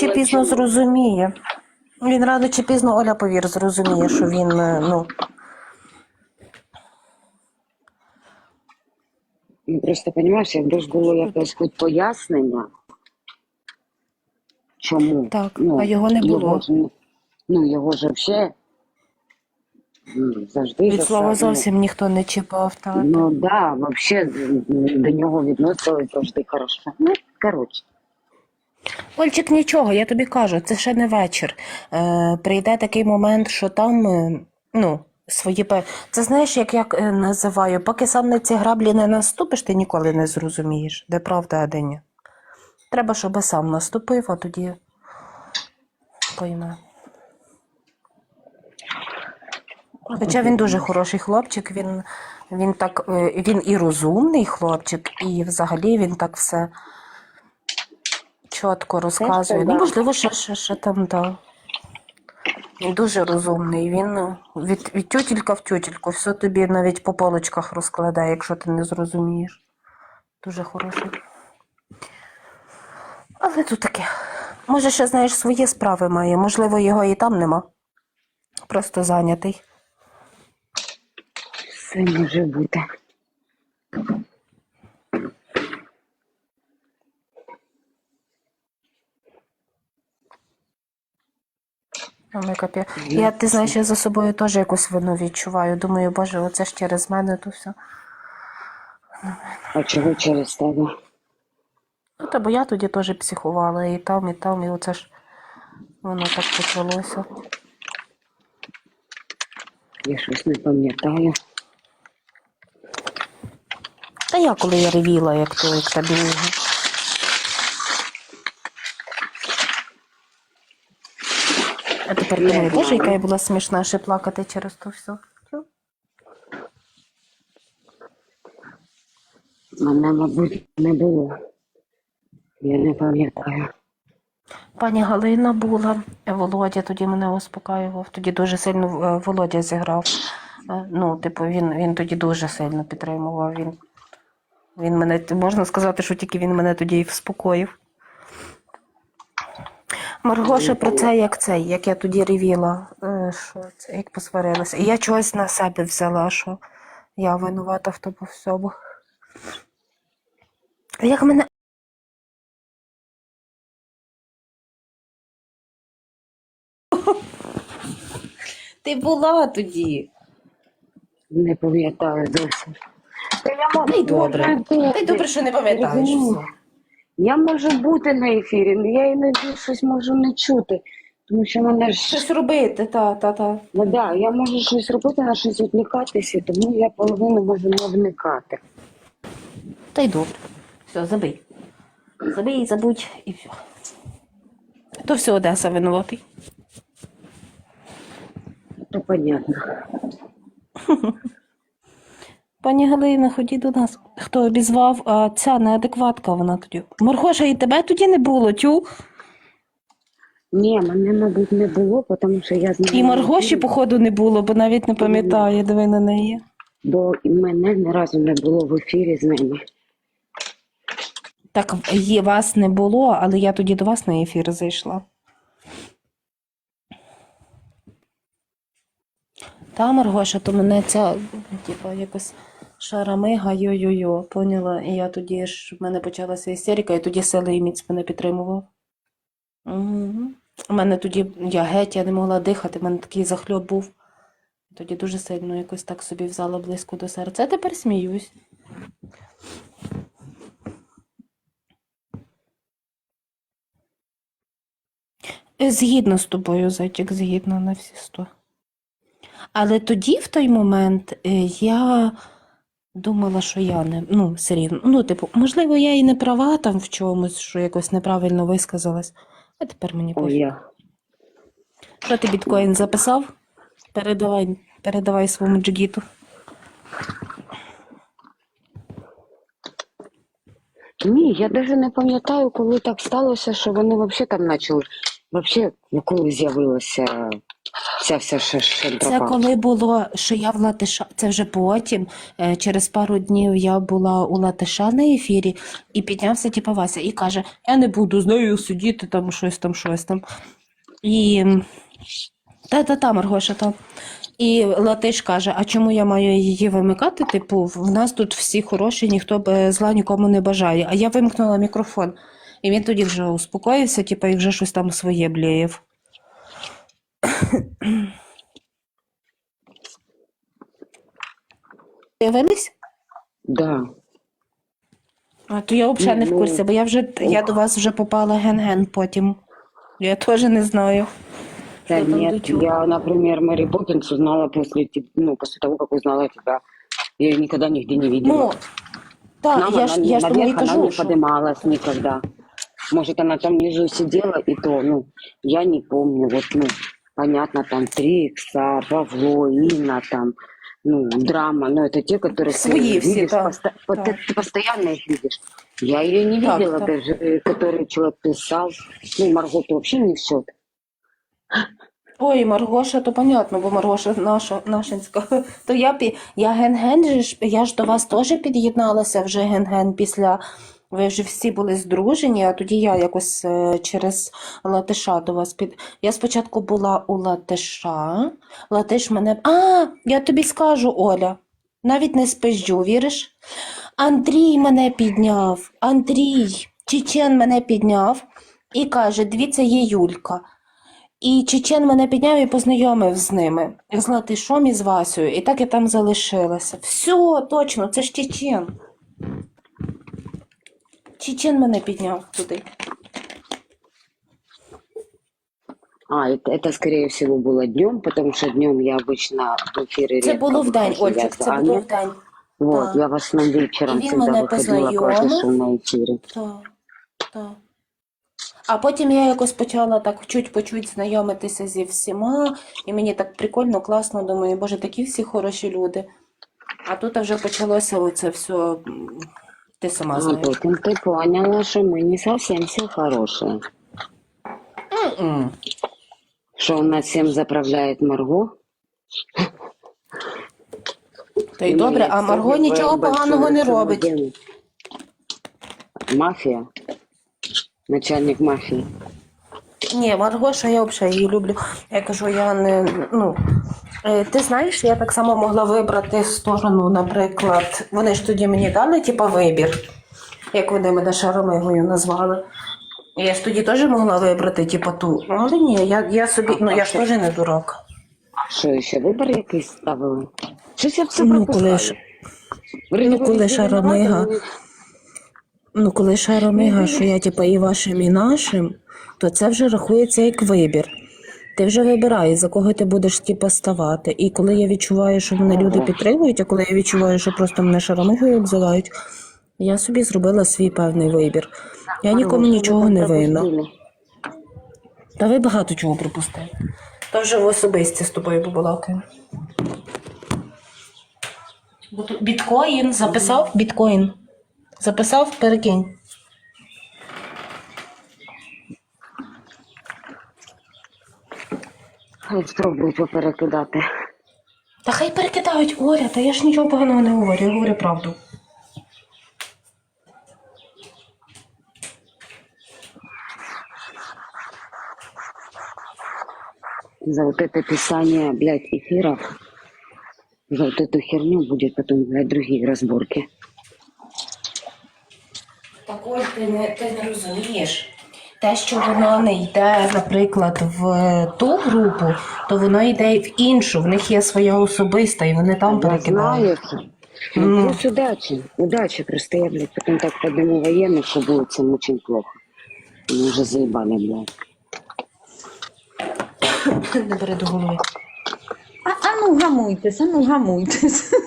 чи пізно зрозуміє. Він рано чи пізно, Оля, повір, зрозуміє, що він, е, ну, Ну просто розумієш, якби ж було якесь хоч пояснення, чому. Так, ну, а його не було. Його ж, ну, його ж взагалі ну, завжди від слова зовсім ніхто не чіпав. Так. Ну да, взагалі до нього відносились завжди хорошо. Ну, коротше. Ольчик, нічого, я тобі кажу, це ще не вечір. Е, прийде такий момент, що там, е, ну, свої пе. Це знаєш, як я е, називаю, поки сам на ці граблі не наступиш, ти ніколи не зрозумієш, де правда, а де ні. Треба, щоб сам наступив, а тоді пойме. Хоча він дуже хороший хлопчик, він, він так, е, він і розумний хлопчик, і взагалі він так все чітко розказує. Ну, можливо, ще, ще, ще там, да. Він дуже розумний. Він е, від, від тютілька в тютільку, все тобі навіть по полочках розкладає, якщо ти не зрозумієш. Дуже хороший. Але тут таке. Може, ще, знаєш, свої справи має. Можливо, його і там нема. Просто зайнятий. Все може бути. Капі... Я, ти знаєш, я за собою теж якусь вину відчуваю. Думаю, боже, оце ж через мене то все. А чого через тебе? Ну, та бо я тоді теж психувала і там, і там, і оце ж воно так почалося. Я щось не пам'ятаю. Та я коли я ревіла, як то, як та А тепер думаю, боже, яка я була смішна, ще плакати через то все. Мене, мабуть, не було. Я не пам'ятаю. Пані Галина була, Володя тоді мене успокаював. Тоді дуже сильно е, Володя зіграв. Е, Ну, типу, він, він тоді дуже сильно підтримував. Він, він мене, можна сказати, що тільки він мене тоді і вспокоїв. Маргоша про це як цей, як я тоді ревіла, е, що це, як посварилася. І я чогось на себе взяла, що я винувата в тому всьому. Як мене Ти була тоді. Не пам'ятаю. Та Та й добре. Та й добре, що не пам'ятаєш Розумію. все. Я можу бути на ефірі, але я іноді щось можу не чути. Тому що мене ж Щось робити, та, та, та. ну, да, я можу щось робити, на щось відвлікатися, тому я половину можу не вникати. Та й добре. Все, забий. Забий, забудь і все. То все Одеса винуватий. То понятно. Пані Галина, ходіть до нас. Хто обізвав, а ця неадекватка вона тоді. Маргоша, і тебе тоді не було, тю. Ні, мене, мабуть, не було, тому що я знаю. І Маргоші, походу, не було, бо навіть не пам'ятає, диви на неї. Бо мене ні разу не було в ефірі з ними. Так, є, вас не було, але я тоді до вас на ефір зайшла. Та, Маргоша, то мене ця, типа, якось шарамига, йо-йо-йо, поняла? І я тоді ж, в мене почалася істерика, і тоді сили міць мене підтримував. Угу. У мене тоді, я геть, я не могла дихати, в мене такий захльоп був. Тоді дуже сильно якось так собі взяла близько до серця. Тепер сміюсь. Згідно з тобою, зайчик, згідно на всі сто. Але тоді, в той момент, е, я думала, що я не, ну, все рівно. Ну, типу, можливо, я і не права там в чомусь, що якось неправильно висказалась. А тепер мені пофіг. я. Що ти біткоін записав? Передавай, передавай своєму джигіту. Ні, я навіть не пам'ятаю, коли так сталося, що вони взагалі там почали. Взагалі, коли з'явилося Вся вся шель Це коли було, що я в Латиша, це вже потім, е, через пару днів я була у Латиша на ефірі, і піднявся типа Вася і каже: Я не буду з нею сидіти, там щось там, щось там. І та-та-та, Маргоша, там. І Латиш каже: А чому я маю її вимикати? Типу, в нас тут всі хороші, ніхто б зла нікому не бажає. А я вимкнула мікрофон. І він тоді вже успокоївся, типу, і вже щось там своє блеєв. З'явились? Да. А то я взагалі не в Ну, курсі, бо я вже я до вас вже попала ген-ген потім. Я теж не знаю. Да Что нет, я, например, Мэри Поппинс узнала после, ну, после того, как узнала тебя. Я ее никогда нигде не видела. Ну, так, Нам я она ж не- я наверх она кажу, не що поднималась никогда. Может, она там внизу сидела, и то, ну, я не помню, вот, ну, понятно, там Трикса, Павло, Инна, там, ну, драма, но это те, которые Свои ты все, видишь, да, посто- вот да. ты, ты постоянно их видишь. Я ее не Так, видела так. даже, э, который человек писал. Ну, Маргот вообще не в счет. Ой, Маргоша, то понятно, бо Маргоша наша, нашинська. То я, пі- я ген-ген, же ж, я ж до вас теж під'єдналася вже ген-ген після, ви вже всі були здружені, а тоді я якось е, через Латиша до вас під... Я спочатку була у Латиша, Латиш мене... А, я тобі скажу, Оля, навіть не спизджу, віриш? Андрій мене підняв, Андрій, Чечен мене підняв і каже, дивіться, є Юлька. І Чечен мене підняв і познайомив з ними. З Латишом і з Васею. І так я там залишилася. Все, точно, це ж Чечен. Чечен мене підняв туди. А, это, это, скорее всего, было днем, потому что днем я обычно в эфире Це редко було вдень, выхожу, я Ольчик, це занят. було вдень. Вот, Так. я в основном вечером И він всегда мене выходила, познайомив. клавишу на эфире. Так, так. А потім я якось почала так чуть по чуть знайомитися зі всіма, і мені так прикольно, класно, думаю, боже, такі всі хороші люди. А тут вже почалося оце все, м, ти сама А знаєш. потом ты поняла, что мы не совсем все хорошие. Mm-mm. Что у нас всем заправляет Марго. Та й добре, а Марго нічого поганого не робить. Мафия. Начальник мафии. Ні, Маргоша, я взагалі її люблю. Я кажу, я не. Ну, е, ти знаєш, я так само могла вибрати сторону, наприклад, вони ж тоді мені дали, типа, вибір, як вони мене шаромигою назвали. Я ж тоді теж могла вибрати, типа, ту. Ну, Але ні, я, я собі, ну я ж теж не дурак. Що, ще вибір якийсь ставили? Щось я все Ну, коли ж- ну, коли шаромига. Ну, коли шаромига, що я типа і вашим, і нашим, то це вже рахується як вибір. Ти вже вибираєш, за кого ти будеш типа ставати. І коли я відчуваю, що мене люди підтримують, а коли я відчуваю, що просто мене шаромигою обзивають, я собі зробила свій певний вибір. Я нікому нічого не винна. Та ви багато чого пропустили. То вже в особисті з тобою побалакаю. Біткоін записав? Біткоін. Записав, перекинь. Хай спробують поперекидати. Та хай перекидають Оля, та я ж нічого поганого не говорю, я говорю правду. За вот это писание, блядь, эфиров, за вот эту херню будет потом, блядь, другие разборки. Так Оль, ти не, ти не розумієш. Те, що воно не йде, наприклад, в ту групу, то воно йде в іншу. В них є своя особиста, і вони там перекидають. Ну. Ну, плюс удачи. Удачи. Просто я, блядь, потом так подниму военных, что будет всем очень плохо. Они уже заебали, блядь. Не бери до голови. А, а ну гамуйтесь, а ну гамуйтесь.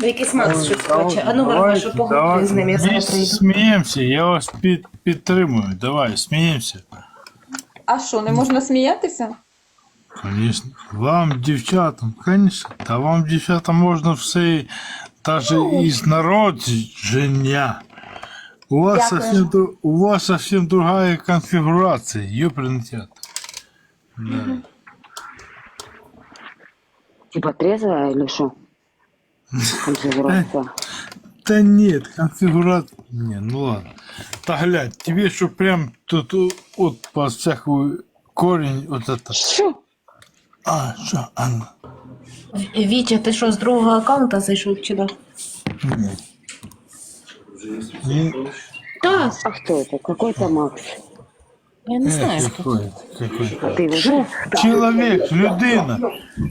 Ви якийсь Макс щось хоче. А ну, Маргаша, поговорю з ним, я зараз прийду. Сміємося, я вас під, підтримую. Давай, сміємося. А що, не можна сміятися? Конечно. Вам, дівчатам, конечно. Та вам, дівчатам, можна все, навіть із народження. У вас, Дякую. совсем, дру- у вас совсем другая конфигурация, ёпрен театр. Да. Типа трезвая или что? Конфигурация. Да нет, конфигурация... Не, ну ладно. Да глянь, тебе что прям тут вот по всякую корень вот это... Что? А, что, Анна? Вітя, ти що, з другого аккаунта зайшов чи да? Нет. Ну, Так, А кто это? Какой-то Макс. я не знаю. э, хто. какой, это, какой. А ты его знаешь? Человек, людина.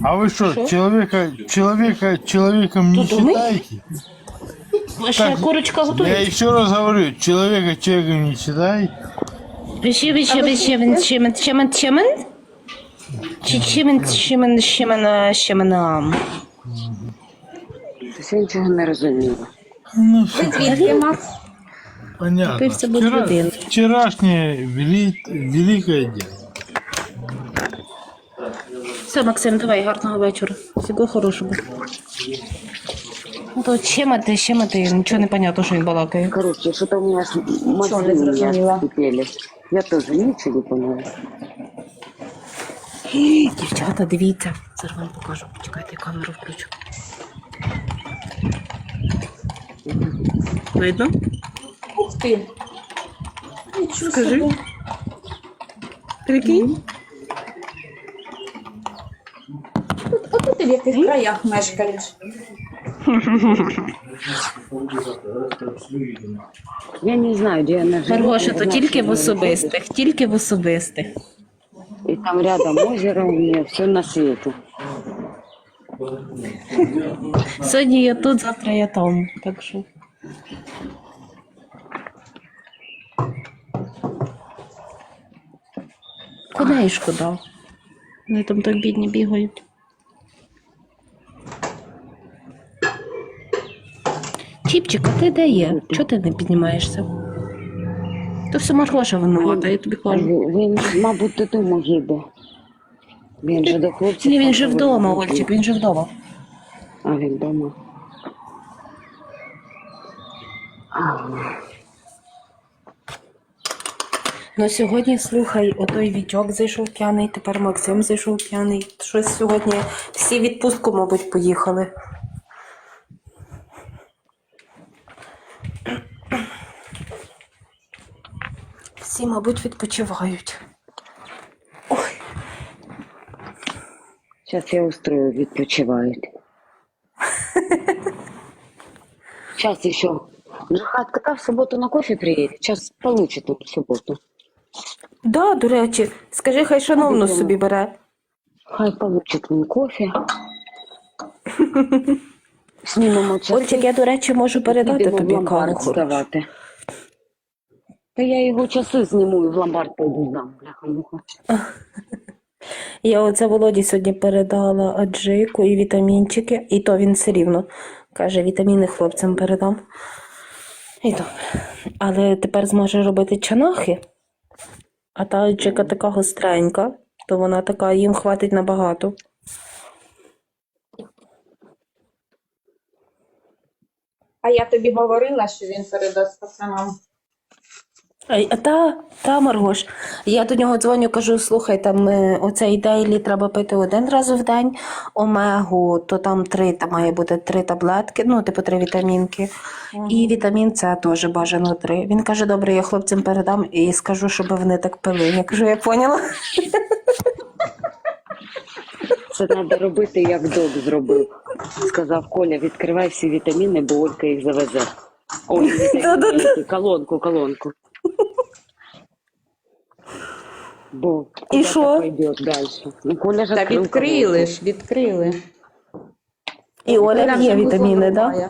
А вы что, человека, человека, человеком не Тут мы? считаете? Ви ще курочка Я готує? еще раз говорю, человека человеком не считаете? Вище, вище, вище, він чимен, чимен, чимен? Чи чимен, чимен, чимен, чимен, Все нічого не розуміла. Ну, все Звідки, Макс? Понятно. Купився будь Вчера- людина. вчерашнее вели, великое дело. Все, Максим, давай, гарного вечора. Всього хорошого. Ну, То чимати, чимати, нічого не понятно, що він балакає. Короче, что-то у меня с- не мозги у меня зрозуміла. вскипели. Я тоже ничего не поняла. Дівчата, дивіться. Зараз вам покажу. Почекайте, я камеру включу. Видно? Ти. Нічого Скажи. собі. Прикинь? Тут, а тут ти в яких краях мешкаєш? Я не знаю, где она живет. Маргоша, я то знаю, тільки что в она особистих, тільки в особистих. живет. И там рядом озеро у меня, все на свете. Сьогодні я тут, завтра я там. Так що. І шкода? Вони там так бідні бігають. Чіпчик, а ти де є? Чого ти не піднімаєшся? То все Маргоша винувата, я тобі кажу. Він, мабуть, додому їде. Він же до хлопців. Ні, він же вдома, Ольчик, він же вдома. А він вдома. Ну сьогодні слухай, отой Вітьок зайшов п'яний, тепер Максим зайшов п'яний. Щось сьогодні всі відпустку, мабуть, поїхали. Всі, мабуть, відпочивають. Ой, Сейчас я устрою, відпочивають. Сейчас еще. Жихатка та в субботу на кофе приедет. Сейчас получит он в субботу. Да, до речі, скажи, хай шановно собі бере. Хай получит він кофе. Знімемо часи. Ольчик, я, до речі, можу передати підемо в тобі ломбард каву. хорошу. здавати. Та я його часи зніму і в ломбард пойду здам, бляха-муха. Я оце Володі сьогодні передала аджику і вітамінчики, і то він все рівно каже, вітаміни хлопцям передам. І то. Але тепер зможе робити чанахи, а та чека така гостренька, то вона така, їм хватить набагато. А я тобі говорила, що він передасть пацанам. А, та, та Маргош, я до нього дзвоню, кажу, слухай, там е, оцей дейлі треба пити один раз в день, омегу, то там три, там має бути три таблетки, ну, типу три вітамінки. І вітамін С теж бажано три. Він каже, добре, я хлопцям передам і скажу, щоб вони так пили. Я кажу, я поняла. Це треба робити, як док зробив. Сказав Коля, відкривай всі вітаміни, бо Олька їх завезе. Ой, вітаміни, колонку, колонку. Бо куди що? пойде далі? Ну, Коля ж Та відкрив відкрили ж, відкрили. І Оля Оля є вже вітаміни, так? вирубає.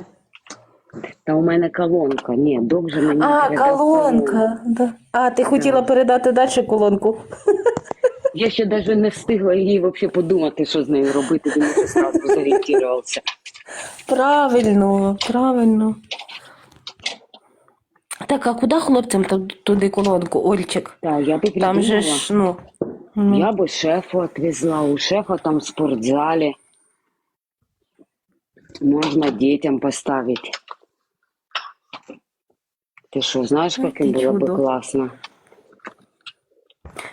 Та у мене колонка. Ні, док же мені А, передав колонка. Да. А, ти хотіла передати далі колонку? Я ще навіть не встигла їй взагалі подумати, що з нею робити, він вже одразу зорієнтувався. Правильно, правильно. Так, а куди хлопцям ту- туди колонку, Ольчик? Так, я би Там же придумала. ж, ну. ну. Я бы шефу отвезла. У шефа там в спортзале. Можно детям поставить. Ты что, знаешь, Ну, каким ты было бы чудо. классно?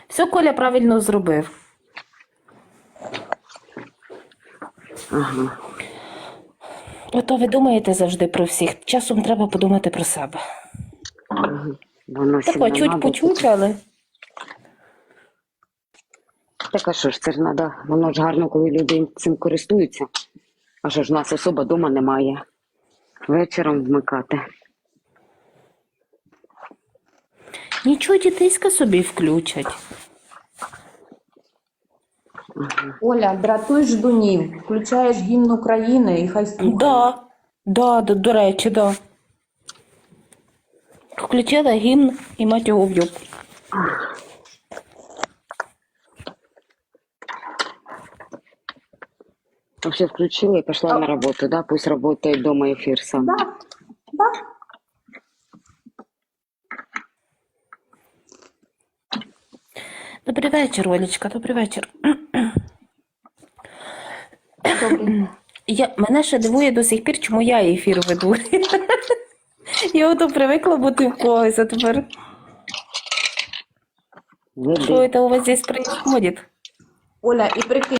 Все Коля правильно зробив. Ага. Ото ви думаєте завжди про всіх. Часом треба подумати про себе. Воно Так, сильно чуть надо. по але Так а що ж, це ж надо, воно ж гарно, коли люди цим користуються. А що ж, у нас особа дома немає. Вечором вмикати. нічого дітейська собі включать. Оля, дратуй ждунів, включаєш гімн України і хай слухають. Да, да, до, до речі, да. Включила гімн і мать його в'юб. Вообще включила и пошла на работу, да? Пусть работает дома эфир сам. Да, да. Добрий вечір, Олечка, добрий вечір. Добре. Я, мене ще дивує до сих пір, чому я ефір веду. Я ото привикла бути в когось, а тепер Веди. що це у вас здесь происходит? Оля, і прикинь,